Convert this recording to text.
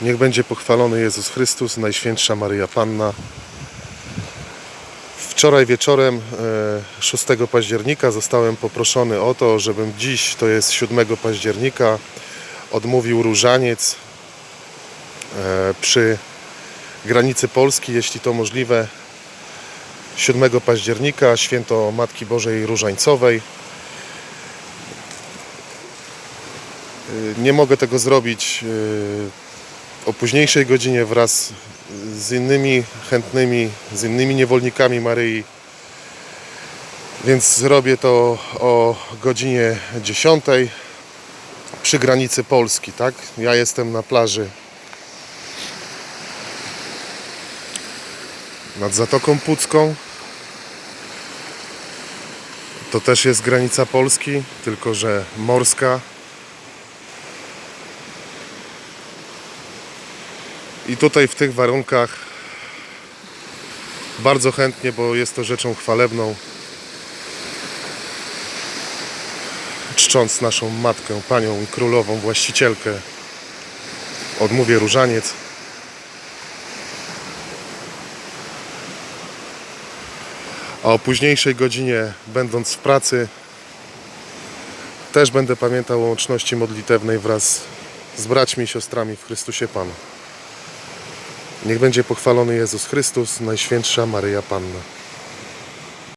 Niech będzie pochwalony Jezus Chrystus, Najświętsza Maryja Panna. Wczoraj wieczorem, e, 6 października, zostałem poproszony o to, żebym dziś, to jest 7 października, odmówił różaniec e, przy granicy Polski, jeśli to możliwe. 7 października, święto Matki Bożej Różańcowej. Y, Nie mogę tego zrobić o późniejszej godzinie wraz z innymi chętnymi, z innymi niewolnikami Maryi. Więc zrobię to o godzinie 10 przy granicy Polski, tak? Ja jestem na plaży nad Zatoką Pucką. To też jest granica Polski, tylko że morska. I tutaj w tych warunkach bardzo chętnie, bo jest to rzeczą chwalebną, czcząc naszą matkę, panią królową, właścicielkę, odmówię różaniec. A o późniejszej godzinie, będąc w pracy, też będę pamiętał o łączności modlitewnej wraz z braćmi i siostrami w Chrystusie Panu. Niech będzie pochwalony Jezus Chrystus, Najświętsza Maryja Panna.